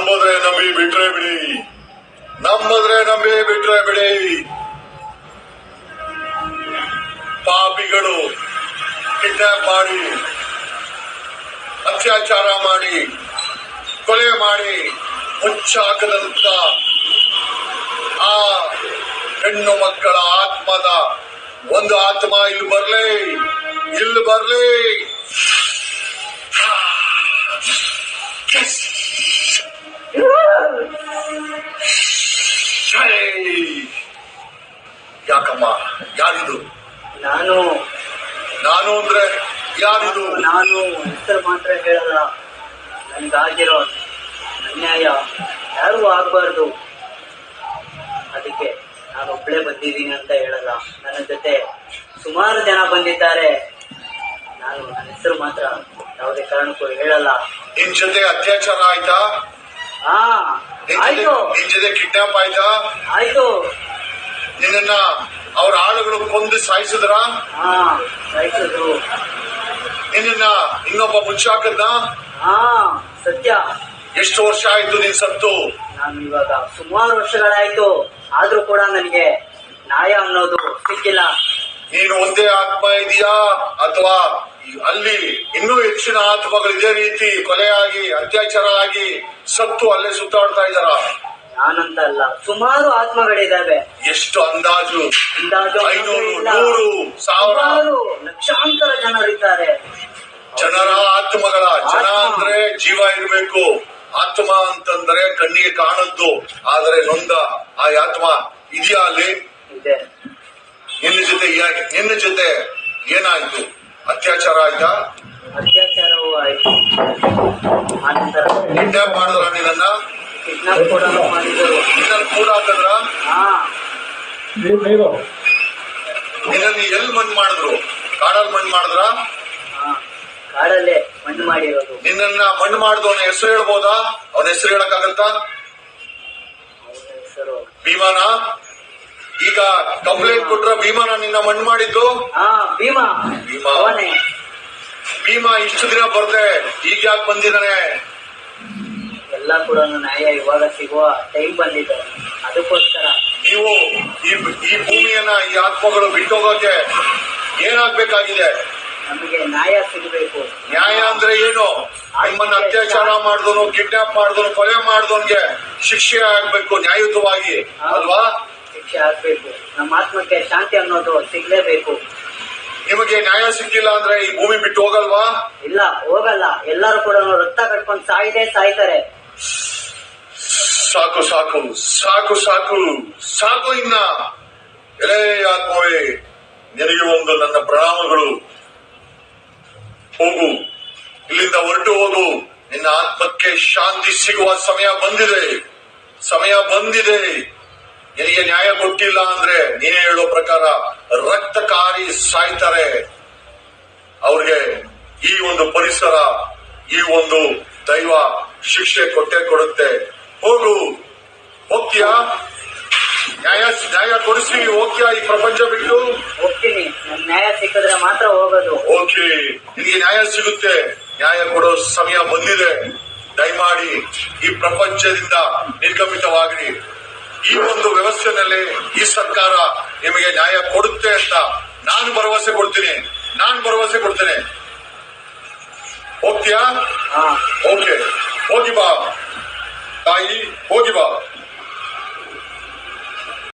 ನಂಬುದ್ರೆ ನಂಬಿ ಬಿಟ್ರೆ ಬಿಡಿ. ನಮ್ಮದ್ರೆ ನಂಬಿ ಬಿಟ್ರೆ ಬಿಡಿ. ಪಾಪಿಗಳು ಕಿಡ್ನಾಪ್ ಮಾಡಿ, ಅತ್ಯಾಚಾರ ಮಾಡಿ, ಕೊಲೆ ಮಾಡಿ ಮುಚ್ಚಾಕದಂತ ಆ ಹೆಣ್ಣು ಮಕ್ಕಳ ಆತ್ಮದ ಒಂದು ಆತ್ಮ ಇಲ್ಲಿ ಬರ್ಲಿ ಇಲ್ಲಿ ಬರ್ಲಿ. ಯಾರಿದು? ನಾನು. ನಾನು ಅಂದ್ರೆ ಯಾರಿದು? ನಾನು ಹೆಸರು ಮಾತ್ರ ಹೇಳಲ್ಲ. ನನ್ಗಾಗಿರೋ ಅನ್ಯಾಯ ಯಾರು ಆಗ್ಬಾರ್ದು. ಅದಕ್ಕೆ ನಾನು ಒಬ್ಳೆ ಬಂದಿದ್ದೀನಿ ಅಂತ ಹೇಳಲ್ಲ. ನನ್ನ ಜೊತೆ ಸುಮಾರು ಜನ ಬಂದಿದ್ದಾರೆ. ನಾನು ನನ್ನ ಹೆಸರು ಮಾತ್ರ ಯಾವುದೇ ಕಾರಣಕ್ಕೂ ಹೇಳಲ್ಲ. ನಿನ್ ಜೊತೆ ಅತ್ಯಾಚಾರ ಆಯ್ತಾ? ಹಾ ನಿನ್ ಜೊತೆ ಆಯ್ತು. ನಿನ್ ಜೊತೆ ಕಿಡ್ನಾಪ್ ಆಯ್ತಾ? ಆಯ್ತು. ನಿನ್ನ ಅವ್ರ ಆಳುಗಳು ಕೊಂದು ಸಾಯಿಸಿದ್ರ? ನಿನ್ನ ಇನ್ನೊಬ್ಬ ಮುಚ್ಚಾಕದ್ನ ಹಾ ಸತ್ಯ. ಎಷ್ಟು ವರ್ಷ ಆಯ್ತು ನೀನ್ ಸತ್ತು? ನಾನು ಇವಾಗ ಸುಮಾರು ವರ್ಷಗಳಾಯ್ತು. ಆದ್ರೂ ಕೂಡ ನನಗೆ ನ್ಯಾಯ ಅನ್ನೋದು ಸಿಕ್ಕಿಲ್ಲ. ನೀನು ಒಂದೇ ಆತ್ಮ ಇದೆಯಾ? ಅಥವಾ ಅಲ್ಲಿ ಇನ್ನೂ ಹೆಚ್ಚಿನ ಆತ್ಮಗಳು ಇದೇ ರೀತಿ ಕೊಲೆಯಾಗಿ ಅತ್ಯಾಚಾರ ಆಗಿ ಸತ್ತು ಅಲ್ಲೇ ಸುತ್ತಾಡ್ತಾ ಇದಾರ ಅಲ್ಲ. ಸುಮಾರು ಆತ್ಮಗಳಿದಾವೆ. ಎಷ್ಟು ಅಂದಾಜು? ಅಂದಾಜು ಐನೂರು. ನೂರು ಸಾವಿರ? ಲಕ್ಷಾಂತರ ಜನರಿದ್ದಾರೆ. ಜನರ ಆತ್ಮಗಳ ಜನ ಅಂದ್ರೆ ಜೀವ ಇರಬೇಕು. ಆತ್ಮ ಅಂತಂದ್ರೆ ಕಣ್ಣಿಗೆ ಕಾಣದ್ದು. ಆದರೆ ನೊಂದ ಆ ಆತ್ಮ ಇದೆಯಾ ಅಲ್ಲಿ? ನಿನ್ನ ಜೊತೆ ನಿನ್ನ ಜೊತೆ ಏನಾಯ್ತು? ಅತ್ಯಾಚಾರ ಆಯ್ತಾ? ಅತ್ಯಾಚಾರವೂ ಆಯ್ತು. ಮಾಡಿದ್ರ ನಿನ್ನ ಮಾಡಿದರು. ನಿನ್ನ ಕೂಡ ಹಾಕಿದ್ರ? ಹಾ ನಿನ್ನಲ್ಲಿ ಎಲ್ಲಿ ಮಣ್ಣು ಮಾಡಿದ್ರು? ಕಾಡಲ್ಲಿ ಮಣ್ಣು ಮಾಡಿದ್ರ? ಹಾ ಕಾಡಲ್ಲೇ ಮಣ್ಣು ಮಾಡಿರೋದು. ನಿನ್ನನ್ನ ಮಣ್ಣು ಮಾಡಿದವನ ಹೆಸರು ಹೇಳ್ಬೋದಾ? ಅವನ ಹೆಸರು ಹೇಳಕ್ಕಾಗತ್ತಾ? ಅವನ ಭೀಮಾನ? ಈಗ ಕಂಪ್ಲೇಂಟ್ ಕೊಟ್ರ ಭೀಮಾನ ನಿನ್ನ ಮಣ್ಣು ಮಾಡಿದ್ದು? ಹಾ ಭೀಮಾ. ಭೀಮಾ. ಅವನೇ. ಭೀಮಾ ಇಷ್ಟು ದಿನ ಬರ್ದೆ ಈಗ ಯಾಕೆ ಬಂದಿದ್ದಾನೆ? ಎಲ್ಲ ಕೂಡ ನ್ಯಾಯ ಇವಾಗ ಸಿಗುವ ಟೈಮ್ ಬಂದಿದೆ. ಅದಕ್ಕೋಸ್ಕರ ನೀವು ಈ ಈ ಭೂಮಿಯನ್ನ ಈ ಆತ್ಮಗಳು ಬಿಟ್ಟೋಗೋಕೆ ಏನಾಗ್ಬೇಕಾಗಿದೆ? ನಮಗೆ ನ್ಯಾಯ ಸಿಗಬೇಕು. ನ್ಯಾಯ ಅಂದ್ರೆ ಏನು? ನಿಮ್ಮನ್ನ ಅತ್ಯಾಚಾರ ಮಾಡಿದನು ಕಿಡ್ನಾಪ್ ಮಾಡಿದ್ರು ಕೊಲೆ ಮಾಡಿದವನ್ಗೆ ಶಿಕ್ಷೆ ಆಗ್ಬೇಕು ನ್ಯಾಯಯುತವಾಗಿ ಅಲ್ವಾ? ಶಿಕ್ಷೆ ಆಗ್ಬೇಕು. ನಮ್ಮ ಆತ್ಮಕ್ಕೆ ಶಾಂತಿ ಅನ್ನೋದು ಸಿಗ್ಲೇಬೇಕು. ನಿಮಗೆ ನ್ಯಾಯ ಸಿಕ್ಕಿಲ್ಲ ಅಂದ್ರೆ ಈ ಭೂಮಿ ಬಿಟ್ಟು ಹೋಗಲ್ವಾ? ಇಲ್ಲ ಹೋಗಲ್ಲ. ಎಲ್ಲರೂ ಕೂಡ ರಕ್ತ ಕಟ್ಕೊಂಡು ಸಾಯ್ದೇ ಸಾಯ್ತಾರೆ. ಸಾಕು ಸಾಕು ಸಾಕು ಸಾಕು ಸಾಕು ಇನ್ನ. ಎಲೇ ಆತ್ಮವೇ, ನಿನಗೆ ಒಂದು ನನ್ನ ಪ್ರಣಾಮಗಳು ಹೋಗು, ಇಲ್ಲಿಂದ ಹೊರಟು ಹೋಗು. ನಿನ್ನ ಆತ್ಮಕ್ಕೆ ಶಾಂತಿ ಸಿಗುವ ಸಮಯ ಬಂದಿದೆ. ಸಮಯ ಬಂದಿದೆ. ನಿನಗೆ ನ್ಯಾಯ ಕೊಟ್ಟಿಲ್ಲ ಅಂದ್ರೆ ನೀನೇ ಹೇಳೋ ಪ್ರಕಾರ ರಕ್ತಕಾರಿ ಸಾಯ್ತಾರೆ. ಅವ್ರಿಗೆ ಈ ಒಂದು ಪರಿಸರ, ಈ ಒಂದು ದೈವ ಶಿಕ್ಷೆ ಕೊಟ್ಟೆ ಕೊಡುತ್ತೆ. ಹೋಗು. ಹೋಗ್ತೀಯಾ? ನ್ಯಾಯ ನ್ಯಾಯ ಕೊಡಿಸಿ ಹೋಗ್ತೀಯಾ ಈ ಪ್ರಪಂಚ ಬಿಟ್ಟು? ಹೋಗ್ತೀನಿ. ನ್ಯಾಯ ಸಿಕ್ಕಿದ್ರೆ ಮಾತ್ರ ಹೋಗೋದು. ಓಕೆ. ನಿಮಗೆ ನ್ಯಾಯ ಸಿಗುತ್ತೆ. ನ್ಯಾಯ ಕೊಡೋ ಸಮಯ ಬಂದಿದೆ. ದಯಮಾಡಿ ಈ ಪ್ರಪಂಚದಿಂದ ನಿರ್ಗಮಿತವಾಗಿ ಈ ಒಂದು ವ್ಯವಸ್ಥೆನಲ್ಲಿ ಈ ಸರ್ಕಾರ ನಿಮಗೆ ನ್ಯಾಯ ಕೊಡುತ್ತೆ ಅಂತ ನಾನು ಭರವಸೆ ಕೊಡ್ತೀನಿ. ನಾನು ಭರವಸೆ ಕೊಡ್ತೇನೆ. ಹೋಗ್ತೀಯಾ? Rodibala. Tá aí, Rodibala.